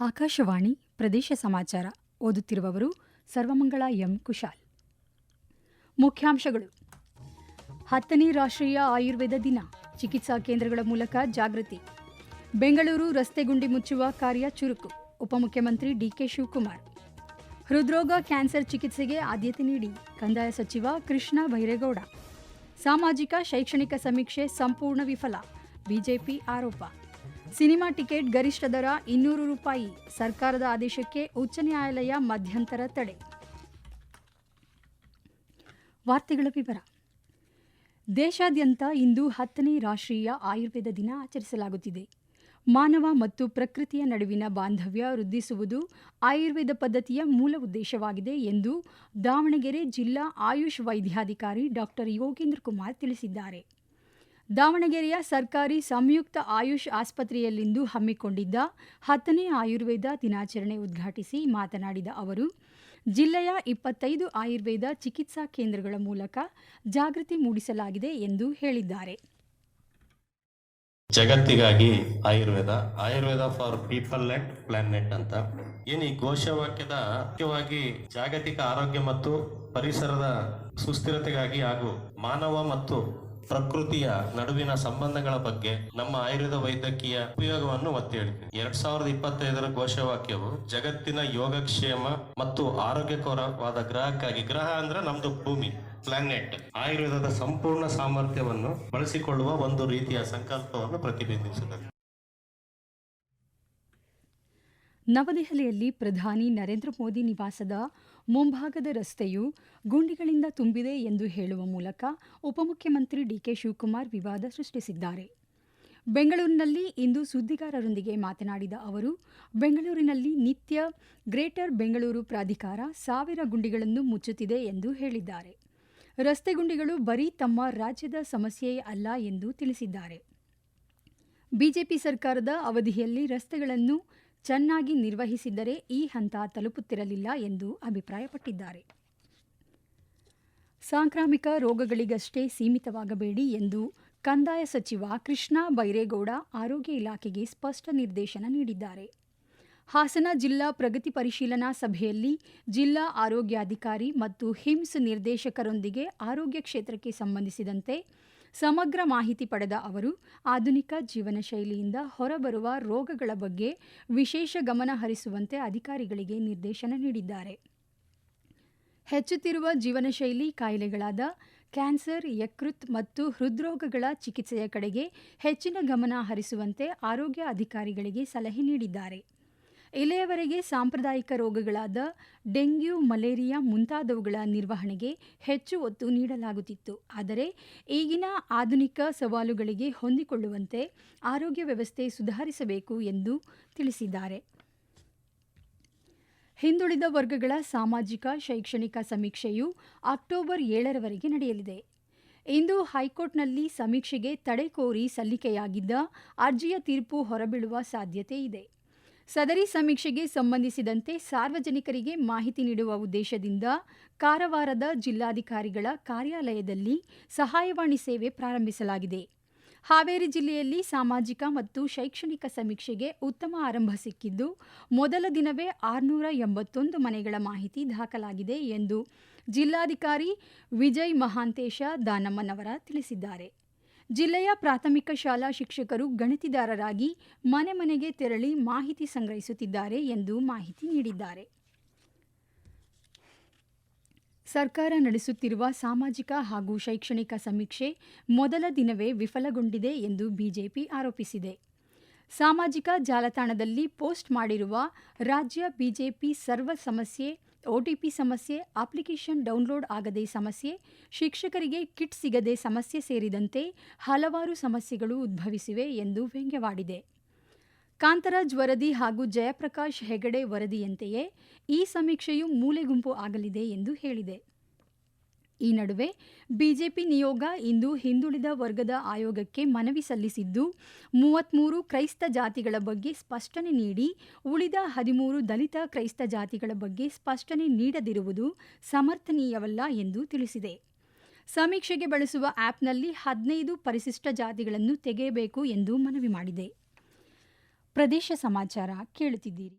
ಆಕಾಶವಾಣಿ ಪ್ರದೇಶ ಸಮಾಚಾರ ಓದುತ್ತಿರುವವರು ಸರ್ವಮಂಗಳ ಎಂ ಕುಶಾಲ್. ಮುಖ್ಯಾಂಶಗಳು. ಹತ್ತನೇ ರಾಷ್ಟ್ರೀಯ ಆಯುರ್ವೇದ ದಿನ, ಚಿಕಿತ್ಸಾ ಕೇಂದ್ರಗಳ ಮೂಲಕ ಜಾಗೃತಿ. ಬೆಂಗಳೂರು ರಸ್ತೆ ಗುಂಡಿ ಮುಚ್ಚುವ ಕಾರ್ಯ ಚುರುಕು, ಉಪಮುಖ್ಯಮಂತ್ರಿ ಡಿಕೆ ಶಿವಕುಮಾರ್. ಹೃದ್ರೋಗ, ಕ್ಯಾನ್ಸರ್ ಚಿಕಿತ್ಸೆಗೆ ಆದ್ಯತೆ ನೀಡಿ. ಕಂದಾಯ ಸಚಿವ ಕೃಷ್ಣ ಬೈರೇಗೌಡ ಸಾಮಾಜಿಕ, ಶೈಕ್ಷಣಿಕ ಸಮೀಕ್ಷೆ ಸಂಪೂರ್ಣ ವಿಫಲ. ಬಿಜೆಪಿ ಆರೋಪ. ಸಿನಿಮಾ ಟಿಕೆಟ್ ಗರಿಷ್ಠ ದರ ಇನ್ನೂರು ರೂಪಾಯಿ. ಸರ್ಕಾರದ ಆದೇಶಕ್ಕೆ ಉಚ್ಚ ನ್ಯಾಯಾಲಯ ಮಧ್ಯಂತರ ತಡೆ. ವಾರ್ತೆಗಳ ವಿವರ. ದೇಶಾದ್ಯಂತ ಇಂದು ಹತ್ತನೇ ರಾಷ್ಟ್ರೀಯ ಆಯುರ್ವೇದ ದಿನ ಆಚರಿಸಲಾಗುತ್ತಿದೆ. ಮಾನವ ಮತ್ತು ಪ್ರಕೃತಿಯ ನಡುವಿನ ಬಾಂಧವ್ಯ ವೃದ್ಧಿಸುವುದು ಆಯುರ್ವೇದ ಪದ್ಧತಿಯ ಮೂಲ ಉದ್ದೇಶವಾಗಿದೆ ಎಂದು ದಾವಣಗೆರೆ ಜಿಲ್ಲಾ ಆಯುಷ್ ವೈದ್ಯಾಧಿಕಾರಿ ಡಾಕ್ಟರ್ ಯೋಗೇಂದ್ರ ಕುಮಾರ್ ತಿಳಿಸಿದ್ದಾರೆ. ದಾವಣಗೆರೆಯ ಸರ್ಕಾರಿ ಸಂಯುಕ್ತ ಆಯುಷ್ ಆಸ್ಪತ್ರೆಯಲ್ಲಿಂದು ಹಮ್ಮಿಕೊಂಡಿದ್ದ ಹತ್ತನೇ ಆಯುರ್ವೇದ ದಿನಾಚರಣೆ ಉದ್ಘಾಟಿಸಿ ಮಾತನಾಡಿದ ಅವರು, ಜಿಲ್ಲೆಯ ಇಪ್ಪತ್ತೈದು ಆಯುರ್ವೇದ ಚಿಕಿತ್ಸಾ ಕೇಂದ್ರಗಳ ಮೂಲಕ ಜಾಗೃತಿ ಮೂಡಿಸಲಾಗಿದೆ ಎಂದು ಹೇಳಿದ್ದಾರೆ. ಜಗತ್ತಿಗಾಗಿ Ayurveda Ayurveda for people and planet ಅಂತ. ಏನು ಈ ಘೋಷವಾಕ್ಯದ ಮುಖ್ಯವಾಗಿ ಜಾಗತಿಕ ಆರೋಗ್ಯ ಮತ್ತು ಪರಿಸರದ ಸುಸ್ಥಿರತೆಗಾಗಿ ಹಾಗೂ ಮಾನವ ಮತ್ತು ಪ್ರಕೃತಿಯ ನಡುವಿನ ಸಂಬಂಧಗಳ ಬಗ್ಗೆ ನಮ್ಮ ಆಯುರ್ವೇದ ವೈದ್ಯಕೀಯ ಉಪಯೋಗವನ್ನು ಒತ್ತಿ ಹೇಳಿದೆ ಎರಡ್ ಸಾವಿರದ ಇಪ್ಪತ್ತೈದರ ಘೋಷವಾಕ್ಯವು ಜಗತ್ತಿನ ಯೋಗಕ್ಷೇಮ ಮತ್ತು ಆರೋಗ್ಯಕರವಾದ ಗ್ರಹಕ್ಕಾಗಿ, ಗ್ರಹ ಅಂದ್ರೆ ನಮ್ದು ಭೂಮಿ. ಪ್ಲಾನೆಟ್ ಆಯುರ್ವೇದದ ಸಂಪೂರ್ಣ ಸಾಮರ್ಥ್ಯವನ್ನು ಬಳಸಿಕೊಳ್ಳುವ ಒಂದು ರೀತಿಯ ಸಂಕಲ್ಪವನ್ನು ಪ್ರತಿಬಿಂಬಿಸುತ್ತದೆ. ನವದೆಹಲಿಯಲ್ಲಿ ಪ್ರಧಾನಿ ನರೇಂದ್ರ ಮೋದಿ ನಿವಾಸದ ಮುಂಭಾಗದ ರಸ್ತೆಯು ಗುಂಡಿಗಳಿಂದ ತುಂಬಿದೆ ಎಂದು ಹೇಳುವ ಮೂಲಕ ಉಪಮುಖ್ಯಮಂತ್ರಿ ಡಿಕೆ ಶಿವಕುಮಾರ್ ವಿವಾದ ಸೃಷ್ಟಿಸಿದ್ದಾರೆ. ಬೆಂಗಳೂರಿನಲ್ಲಿ ಇಂದು ಸುದ್ದಿಗಾರರೊಂದಿಗೆ ಮಾತನಾಡಿದ ಅವರು, ಬೆಂಗಳೂರಿನಲ್ಲಿ ನಿತ್ಯ ಗ್ರೇಟರ್ ಬೆಂಗಳೂರು ಪ್ರಾಧಿಕಾರ ಸಾವಿರ ಗುಂಡಿಗಳನ್ನು ಮುಚ್ಚುತ್ತಿದೆ ಎಂದು ಹೇಳಿದ್ದಾರೆ. ರಸ್ತೆ ಗುಂಡಿಗಳು ಬರೀ ತಮ್ಮ ರಾಜ್ಯದ ಸಮಸ್ಯೆಯೇ ಅಲ್ಲ ಎಂದು ತಿಳಿಸಿದ್ದಾರೆ. ಬಿಜೆಪಿ ಸರ್ಕಾರದ ಅವಧಿಯಲ್ಲಿ ರಸ್ತೆಗಳನ್ನು ಚೆನ್ನಾಗಿ ನಿರ್ವಹಿಸಿದ್ದರೆ ಈ ಹಂತ ತಲುಪುತ್ತಿರಲಿಲ್ಲ ಎಂದು ಅಭಿಪ್ರಾಯಪಟ್ಟಿದ್ದಾರೆ. ಸಾಂಕ್ರಾಮಿಕ ರೋಗಗಳಿಗಷ್ಟೇ ಸೀಮಿತವಾಗಬೇಡಿ ಎಂದು ಕಂದಾಯ ಸಚಿವ ಕೃಷ್ಣ ಬೈರೇಗೌಡ ಆರೋಗ್ಯ ಇಲಾಖೆಗೆ ಸ್ಪಷ್ಟ ನಿರ್ದೇಶನ ನೀಡಿದ್ದಾರೆ. ಹಾಸನ ಜಿಲ್ಲಾ ಪ್ರಗತಿ ಪರಿಶೀಲನಾ ಸಭೆಯಲ್ಲಿ ಜಿಲ್ಲಾ ಆರೋಗ್ಯಾಧಿಕಾರಿ ಮತ್ತು ಹಿಮ್ಸ್ ನಿರ್ದೇಶಕರೊಂದಿಗೆ ಆರೋಗ್ಯ ಕ್ಷೇತ್ರಕ್ಕೆ ಸಂಬಂಧಿಸಿದಂತೆ ಸಮಗ್ರ ಮಾಹಿತಿ ಪಡೆದ ಅವರು, ಆಧುನಿಕ ಜೀವನ ಶೈಲಿಯಿಂದ ಹೊರಬರುವ ರೋಗಗಳ ಬಗ್ಗೆ ವಿಶೇಷ ಗಮನ ಹರಿಸುವಂತೆ ಅಧಿಕಾರಿಗಳಿಗೆ ನಿರ್ದೇಶನ ನೀಡಿದ್ದಾರೆ. ಹೆಚ್ಚುತ್ತಿರುವ ಜೀವನಶೈಲಿ ಕಾಯಿಲೆಗಳಾದ ಕ್ಯಾನ್ಸರ್, ಯಕೃತ್ ಮತ್ತು ಹೃದ್ರೋಗಗಳ ಚಿಕಿತ್ಸೆಯ ಕಡೆಗೆ ಹೆಚ್ಚಿನ ಗಮನ ಹರಿಸುವಂತೆ ಆರೋಗ್ಯ ಅಧಿಕಾರಿಗಳಿಗೆ ಸಲಹೆ ನೀಡಿದ್ದಾರೆ. ಇಲ್ಲಿಯವರೆಗೆ ಸಾಂಪ್ರದಾಯಿಕ ರೋಗಗಳಾದ ಡೆಂಗ್ಯೂ, ಮಲೇರಿಯಾ ಮುಂತಾದವುಗಳ ನಿರ್ವಹಣೆಗೆ ಹೆಚ್ಚು ಒತ್ತು ನೀಡಲಾಗುತ್ತಿತ್ತು. ಆದರೆ ಈಗಿನ ಆಧುನಿಕ ಸವಾಲುಗಳಿಗೆ ಹೊಂದಿಕೊಳ್ಳುವಂತೆ ಆರೋಗ್ಯ ವ್ಯವಸ್ಥೆ ಸುಧಾರಿಸಬೇಕು ಎಂದು ತಿಳಿಸಿದ್ದಾರೆ. ಹಿಂದುಳಿದ ವರ್ಗಗಳ ಸಾಮಾಜಿಕ, ಶೈಕ್ಷಣಿಕ ಸಮೀಕ್ಷೆಯು ಅಕ್ಟೋಬರ್ ಏಳರವರೆಗೆ ನಡೆಯಲಿದೆ. ಇಂದು ಹೈಕೋರ್ಟ್ನಲ್ಲಿ ಸಮೀಕ್ಷೆಗೆ ತಡೆ ಕೋರಿ ಸಲ್ಲಿಕೆಯಾಗಿದ್ದ ಅರ್ಜಿಯ ತೀರ್ಪು ಹೊರಬೀಳುವ ಸಾಧ್ಯತೆ ಇದೆ. ಸದರಿ ಸಮೀಕ್ಷೆಗೆ ಸಂಬಂಧಿಸಿದಂತೆ ಸಾರ್ವಜನಿಕರಿಗೆ ಮಾಹಿತಿ ನೀಡುವ ಉದ್ದೇಶದಿಂದ ಕಾರವಾರದ ಜಿಲ್ಲಾಧಿಕಾರಿಗಳ ಕಾರ್ಯಾಲಯದಲ್ಲಿ ಸಹಾಯವಾಣಿ ಸೇವೆ ಪ್ರಾರಂಭಿಸಲಾಗಿದೆ. ಹಾವೇರಿ ಜಿಲ್ಲೆಯಲ್ಲಿ ಸಾಮಾಜಿಕ ಮತ್ತು ಶೈಕ್ಷಣಿಕ ಸಮೀಕ್ಷೆಗೆ ಉತ್ತಮ ಆರಂಭ ಸಿಕ್ಕಿದ್ದು, ಮೊದಲ ದಿನವೇ ಆರುನೂರ ಎಂಬತ್ತೊಂದು ಮನೆಗಳ ಮಾಹಿತಿ ದಾಖಲಾಗಿದೆ ಎಂದು ಜಿಲ್ಲಾಧಿಕಾರಿ ವಿಜಯ್ ಮಹಾಂತೇಶ ದಾನಮ್ಮನವರ ತಿಳಿಸಿದ್ದಾರೆ. ಜಿಲ್ಲೆಯ ಪ್ರಾಥಮಿಕ ಶಾಲಾ ಶಿಕ್ಷಕರು ಗಣತಿದಾರರಾಗಿ ಮನೆ ಮನೆಗೆ ತೆರಳಿ ಮಾಹಿತಿ ಸಂಗ್ರಹಿಸುತ್ತಿದ್ದಾರೆ ಎಂದು ಮಾಹಿತಿ ನೀಡಿದ್ದಾರೆ. ಸರ್ಕಾರ ನಡೆಸುತ್ತಿರುವ ಸಾಮಾಜಿಕ ಹಾಗೂ ಶೈಕ್ಷಣಿಕ ಸಮೀಕ್ಷೆ ಮೊದಲ ದಿನವೇ ವಿಫಲಗೊಂಡಿದೆ ಎಂದು ಬಿಜೆಪಿ ಆರೋಪಿಸಿದೆ. ಸಾಮಾಜಿಕ ಜಾಲತಾಣದಲ್ಲಿ ಪೋಸ್ಟ್ ಮಾಡಿರುವ ರಾಜ್ಯ ಬಿಜೆಪಿ ಸರ್ವ ಸಮಸ್ಯೆ ಒಟಿಪಿ ಸಮಸ್ಯೆ, ಅಪ್ಲಿಕೇಶನ್ ಡೌನ್ಲೋಡ್ ಆಗದೆ ಸಮಸ್ಯೆ, ಶಿಕ್ಷಕರಿಗೆ ಕಿಟ್ ಸಿಗದೆ ಸಮಸ್ಯೆ ಸೇರಿದಂತೆ ಹಲವಾರು ಸಮಸ್ಯೆಗಳು ಉದ್ಭವಿಸಿವೆ ಎಂದು ವ್ಯಂಗ್ಯವಾಡಿದೆ. ಕಾಂತರಾಜ್ ವರದಿ ಹಾಗೂ ಜಯಪ್ರಕಾಶ್ ಹೆಗಡೆ ವರದಿಯಂತೆಯೇ ಈ ಸಮೀಕ್ಷೆಯು ಮೂಲೆಗುಂಪು ಆಗಲಿದೆ ಎಂದು ಹೇಳಿದೆ. ಈ ನಡುವೆ ಬಿಜೆಪಿ ನಿಯೋಗ ಇಂದು ಹಿಂದುಳಿದ ವರ್ಗದ ಆಯೋಗಕ್ಕೆ ಮನವಿ ಸಲ್ಲಿಸಿದ್ದು ಮೂವತ್ತ್ಮೂರು ಕ್ರೈಸ್ತ ಜಾತಿಗಳ ಬಗ್ಗೆ ಸ್ಪಷ್ಟನೆ ನೀಡಿ, ಉಳಿದ ಹದಿಮೂರು ದಲಿತ ಕ್ರೈಸ್ತ ಜಾತಿಗಳ ಬಗ್ಗೆ ಸ್ಪಷ್ಟನೆ ನೀಡದಿರುವುದು ಸಮರ್ಥನೀಯವಲ್ಲ ಎಂದು ತಿಳಿಸಿದೆ. ಸಮೀಕ್ಷೆಗೆ ಬಳಸುವ ಆ್ಯಪ್ನಲ್ಲಿ ಹದಿನೈದು ಪರಿಶಿಷ್ಟ ಜಾತಿಗಳನ್ನು ತೆಗೆಯಬೇಕು ಎಂದು ಮನವಿ ಮಾಡಿದೆ. ಪ್ರದೇಶ ಸಮಾಚಾರ ಕೇಳುತ್ತಿದ್ದೀರಿ.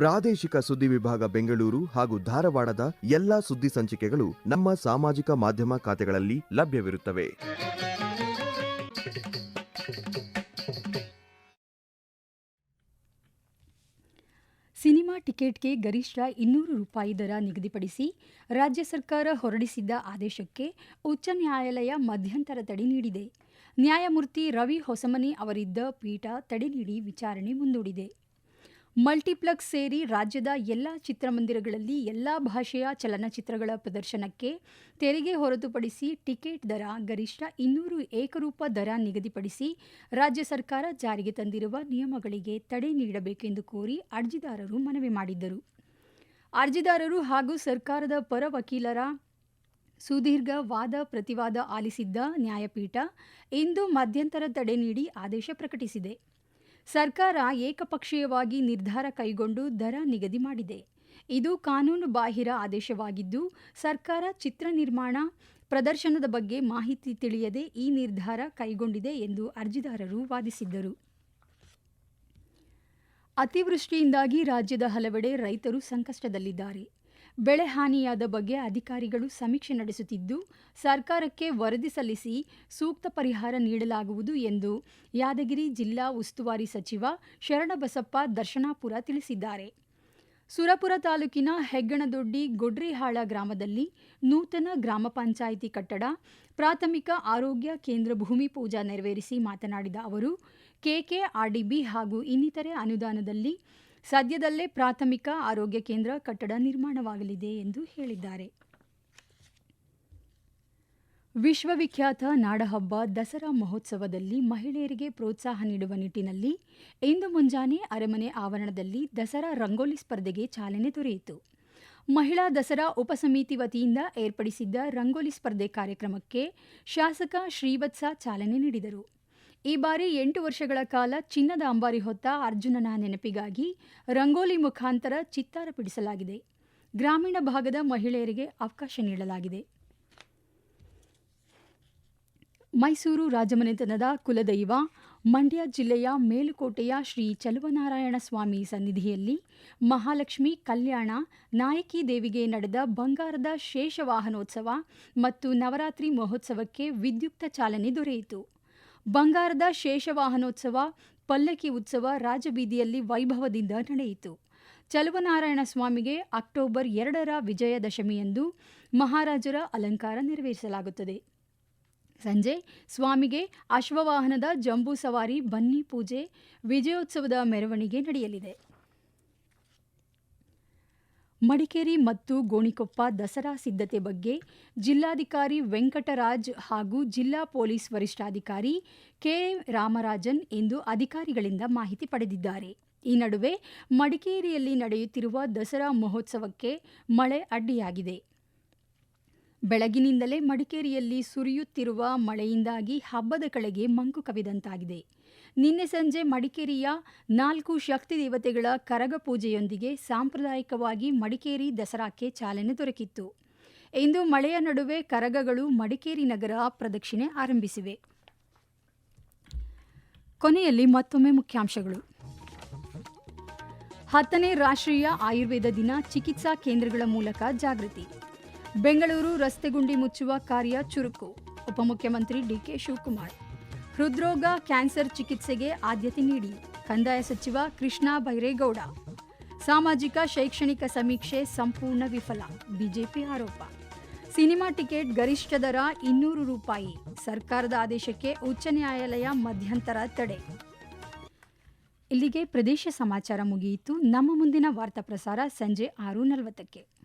ಪ್ರಾದೇಶಿಕ ಸುದ್ದಿ ವಿಭಾಗ ಬೆಂಗಳೂರು ಹಾಗೂ ಧಾರವಾಡದ ಎಲ್ಲಾ ಸುದ್ದಿ ಸಂಚಿಕೆಗಳು ನಮ್ಮ ಸಾಮಾಜಿಕ ಮಾಧ್ಯಮ ಖಾತೆಗಳಲ್ಲಿ ಲಭ್ಯವಿರುತ್ತವೆ. ಸಿನಿಮಾ ಟಿಕೆಟ್ಗೆ ಗರಿಷ್ಠ ಇನ್ನೂರು ರೂಪಾಯಿ ದರ ನಿಗದಿಪಡಿಸಿ ರಾಜ್ಯ ಸರ್ಕಾರ ಹೊರಡಿಸಿದ್ದ ಆದೇಶಕ್ಕೆ ಉಚ್ಚ ನ್ಯಾಯಾಲಯ ಮಧ್ಯಂತರ ತಡೆ ನೀಡಿದೆ. ನ್ಯಾಯಮೂರ್ತಿ ರವಿ ಹೊಸಮನಿ ಅವರಿದ್ದ ಪೀಠ ತಡೆ ನೀಡಿ ವಿಚಾರಣೆ ಮುಂದೂಡಿದೆ. ಮಲ್ಟಿಪ್ಲೆಕ್ಸ್ ಸೇರಿ ರಾಜ್ಯದ ಎಲ್ಲ ಚಿತ್ರಮಂದಿರಗಳಲ್ಲಿ ಎಲ್ಲ ಭಾಷೆಯ ಚಲನಚಿತ್ರಗಳ ಪ್ರದರ್ಶನಕ್ಕೆ ತೆರಿಗೆ ಹೊರತುಪಡಿಸಿ ಟಿಕೆಟ್ ದರ ಗರಿಷ್ಠ ಇನ್ನೂರು ಏಕರೂಪ ದರ ನಿಗದಿಪಡಿಸಿ ರಾಜ್ಯ ಸರ್ಕಾರ ಜಾರಿಗೆ ತಂದಿರುವ ನಿಯಮಗಳಿಗೆ ತಡೆ ನೀಡಬೇಕೆಂದು ಕೋರಿ ಅರ್ಜಿದಾರರು ಮನವಿ ಮಾಡಿದ್ದರು. ಅರ್ಜಿದಾರರು ಹಾಗೂ ಸರ್ಕಾರದ ಪರ ವಕೀಲರ ಸುದೀರ್ಘ ವಾದ ಪ್ರತಿವಾದ ಆಲಿಸಿದ್ದ ನ್ಯಾಯಪೀಠ ಇಂದು ಮಧ್ಯಂತರ ತಡೆ ನೀಡಿ ಆದೇಶ ಪ್ರಕಟಿಸಿದೆ. ಸರ್ಕಾರ ಏಕಪಕ್ಷೀಯವಾಗಿ ನಿರ್ಧಾರ ಕೈಗೊಂಡು ದರ ನಿಗದಿ ಮಾಡಿದೆ. ಇದು ಕಾನೂನು ಬಾಹಿರ ಆದೇಶವಾಗಿದ್ದು, ಸರ್ಕಾರ ಚಿತ್ರ ನಿರ್ಮಾಣ, ಪ್ರದರ್ಶನದ ಬಗ್ಗೆ ಮಾಹಿತಿ ತಿಳಿಯದೆ ಈ ನಿರ್ಧಾರ ಕೈಗೊಂಡಿದೆ ಎಂದು ಅರ್ಜಿದಾರರು ವಾದಿಸಿದ್ದರು. ಅತಿವೃಷ್ಟಿಯಿಂದಾಗಿ ರಾಜ್ಯದ ಹಲವೆಡೆ ರೈತರು ಸಂಕಷ್ಟದಲ್ಲಿದ್ದಾರೆ. ಬೆಳೆ ಹಾನಿಯಾದ ಬಗ್ಗೆ ಅಧಿಕಾರಿಗಳು ಸಮೀಕ್ಷೆ ನಡೆಸುತ್ತಿದ್ದು, ಸರ್ಕಾರಕ್ಕೆ ವರದಿ ಸಲ್ಲಿಸಿ ಸೂಕ್ತ ಪರಿಹಾರ ನೀಡಲಾಗುವುದು ಎಂದು ಯಾದಗಿರಿ ಜಿಲ್ಲಾ ಉಸ್ತುವಾರಿ ಸಚಿವ ಶರಣಬಸಪ್ಪ ದರ್ಶನಾಪುರ ತಿಳಿಸಿದ್ದಾರೆ. ಸುರಪುರ ತಾಲೂಕಿನ ಹೆಗ್ಗಣದೊಡ್ಡಿ ಗೊಡ್ರಿಹಾಳ ಗ್ರಾಮದಲ್ಲಿ ನೂತನ ಗ್ರಾಮ ಪಂಚಾಯಿತಿ ಕಟ್ಟಡ, ಪ್ರಾಥಮಿಕ ಆರೋಗ್ಯ ಕೇಂದ್ರ ಭೂಮಿ ಪೂಜಾ ನೆರವೇರಿಸಿ ಮಾತನಾಡಿದ ಅವರು, ಕೆಕೆಆರ್ಡಿಬಿ ಹಾಗೂ ಇನ್ನಿತರೆ ಅನುದಾನದಲ್ಲಿ ಸದ್ಯದಲ್ಲೇ ಪ್ರಾಥಮಿಕ ಆರೋಗ್ಯ ಕೇಂದ್ರ ಕಟ್ಟಡ ನಿರ್ಮಾಣವಾಗಲಿದೆ ಎಂದು ಹೇಳಿದ್ದಾರೆ. ವಿಶ್ವವಿಖ್ಯಾತ ನಾಡಹಬ್ಬ ದಸರಾ ಮಹೋತ್ಸವದಲ್ಲಿ ಮಹಿಳೆಯರಿಗೆ ಪ್ರೋತ್ಸಾಹ ನೀಡುವ ನಿಟ್ಟಿನಲ್ಲಿ ಇಂದು ಮುಂಜಾನೆ ಅರಮನೆ ಆವರಣದಲ್ಲಿ ದಸರಾ ರಂಗೋಲಿ ಸ್ಪರ್ಧೆಗೆ ಚಾಲನೆ ದೊರೆಯಿತು. ಮಹಿಳಾ ದಸರಾ ಉಪಸಮಿತಿ ವತಿಯಿಂದ ಏರ್ಪಡಿಸಿದ್ದ ರಂಗೋಲಿ ಸ್ಪರ್ಧೆ ಕಾರ್ಯಕ್ರಮಕ್ಕೆ ಶಾಸಕ ಶ್ರೀವತ್ಸ ಚಾಲನೆ ನೀಡಿದರು. ಈ ಬಾರಿ ಎಂಟು ವರ್ಷಗಳ ಕಾಲ ಚಿನ್ನದ ಅಂಬಾರಿ ಹೊತ್ತ ಅರ್ಜುನನ ನೆನಪಿಗಾಗಿ ರಂಗೋಲಿ ಮುಖಾಂತರ ಚಿತ್ತಾರ ಬಿಡಿಸಲಾಗಿದೆ. ಗ್ರಾಮೀಣ ಭಾಗದ ಮಹಿಳೆಯರಿಗೆ ಅವಕಾಶ ನೀಡಲಾಗಿದೆ. ಮೈಸೂರು ರಾಜಮನೆತನದ ಕುಲದೈವ ಮಂಡ್ಯ ಜಿಲ್ಲೆಯ ಮೇಲುಕೋಟೆಯ ಶ್ರೀ ಚಲುವನಾರಾಯಣ ಸ್ವಾಮಿ ಸನ್ನಿಧಿಯಲ್ಲಿ ಮಹಾಲಕ್ಷ್ಮಿ ಕಲ್ಯಾಣ, ನಾಯಕಿ ದೇವಿಗೆ ನಡೆದ ಬಂಗಾರದ ಶೇಷವಾಹನೋತ್ಸವ ಮತ್ತು ನವರಾತ್ರಿ ಮಹೋತ್ಸವಕ್ಕೆ ವಿದ್ಯುಕ್ತ ಚಾಲನೆ ದೊರೆಯಿತು. ಬಂಗಾರದ ಶೇಷವಾಹನೋತ್ಸವ, ಪಲ್ಲಕ್ಕಿ ಉತ್ಸವ ರಾಜಬೀದಿಯಲ್ಲಿ ವೈಭವದಿಂದ ನಡೆಯಿತು. ಚಲುವನಾರಾಯಣ ಸ್ವಾಮಿಗೆ ಅಕ್ಟೋಬರ್ ಎರಡರ ವಿಜಯದಶಮಿಯಂದು ಮಹಾರಾಜರ ಅಲಂಕಾರ ನೆರವೇರಿಸಲಾಗುತ್ತದೆ. ಸಂಜೆ ಸ್ವಾಮಿಗೆ ಅಶ್ವವಾಹನದ ಜಂಬೂ ಸವಾರಿ, ಬನ್ನಿ ಪೂಜೆ, ವಿಜಯೋತ್ಸವದ ಮೆರವಣಿಗೆ ನಡೆಯಲಿದೆ. ಮಡಿಕೇರಿ ಮತ್ತು ಗೋಣಿಕೊಪ್ಪ ದಸರಾ ಸಿದ್ಧತೆ ಬಗ್ಗೆ ಜಿಲ್ಲಾಧಿಕಾರಿ ವೆಂಕಟರಾಜ್ ಹಾಗೂ ಜಿಲ್ಲಾ ಪೊಲೀಸ್ ವರಿಷ್ಠಾಧಿಕಾರಿ ಕೆ ರಾಮರಾಜನ್ ಎಂದು ಅಧಿಕಾರಿಗಳಿಂದ ಮಾಹಿತಿ ಪಡೆದಿದ್ದಾರೆ. ಈ ನಡುವೆ ಮಡಿಕೇರಿಯಲ್ಲಿ ನಡೆಯುತ್ತಿರುವ ದಸರಾ ಮಹೋತ್ಸವಕ್ಕೆ ಮಳೆ ಅಡ್ಡಿಯಾಗಿದೆ. ಬೆಳಗಿನಿಂದಲೇ ಮಡಿಕೇರಿಯಲ್ಲಿ ಸುರಿಯುತ್ತಿರುವ ಮಳೆಯಿಂದಾಗಿ ಹಬ್ಬದ ಕಳೆಗೆ ಮಂಕು ಕವಿದಂತಾಗಿದೆ. ನಿನ್ನೆ ಸಂಜೆ ಮಡಿಕೇರಿಯ ನಾಲ್ಕು ಶಕ್ತಿ ದೇವತೆಗಳ ಕರಗ ಪೂಜೆಯೊಂದಿಗೆ ಸಾಂಪ್ರದಾಯಿಕವಾಗಿ ಮಡಿಕೇರಿ ದಸರಾಕ್ಕೆ ಚಾಲನೆ ದೊರಕಿತ್ತು. ಇಂದು ಮಳೆಯ ನಡುವೆ ಕರಗಗಳು ಮಡಿಕೇರಿ ನಗರ ಪ್ರದಕ್ಷಿಣೆ ಆರಂಭಿಸಿವೆ. ಕೊನೆಯಲ್ಲಿ ಮತ್ತೊಮ್ಮೆ ಮುಖ್ಯಾಂಶಗಳು. ಹತ್ತನೇ ರಾಷ್ಟ್ರೀಯ ಆಯುರ್ವೇದ ದಿನ ಚಿಕಿತ್ಸಾ ಕೇಂದ್ರಗಳ ಮೂಲಕ ಜಾಗೃತಿ. ಬೆಂಗಳೂರು ರಸ್ತೆ ಗುಂಡಿ ಮುಚ್ಚುವ ಕಾರ್ಯ ಚುರುಕು. ಉಪಮುಖ್ಯಮಂತ್ರಿ ಡಿಕೆ ಶಿವಕುಮಾರ್. ಹೃದ್ರೋಗ, ಕ್ಯಾನ್ಸರ್ ಚಿಕಿತ್ಸೆಗೆ ಆದ್ಯತೆ ನೀಡಿ. ಕಂದಾಯ ಸಚಿವ ಕೃಷ್ಣ ಬೈರೇಗೌಡ. ಸಾಮಾಜಿಕ, ಶೈಕ್ಷಣಿಕ ಸಮೀಕ್ಷೆ ಸಂಪೂರ್ಣ ವಿಫಲ. ಬಿಜೆಪಿ ಆರೋಪ. ಸಿನಿಮಾ ಟಿಕೆಟ್ ಗರಿಷ್ಠ ದರ ಇನ್ನೂರು ರೂಪಾಯಿ. ಸರ್ಕಾರದ ಆದೇಶಕ್ಕೆ ಉಚ್ಚ ನ್ಯಾಯಾಲಯ ಮಧ್ಯಂತರ ತಡೆ. ಇಲ್ಲಿಗೆ ಪ್ರದೇಶ ಸಮಾಚಾರ ಮುಗಿಯಿತು. ನಮ್ಮ ಮುಂದಿನ ವಾರ್ತಾ ಪ್ರಸಾರ ಸಂಜೆ ಆರು ನಲವತ್ತಕ್ಕೆ.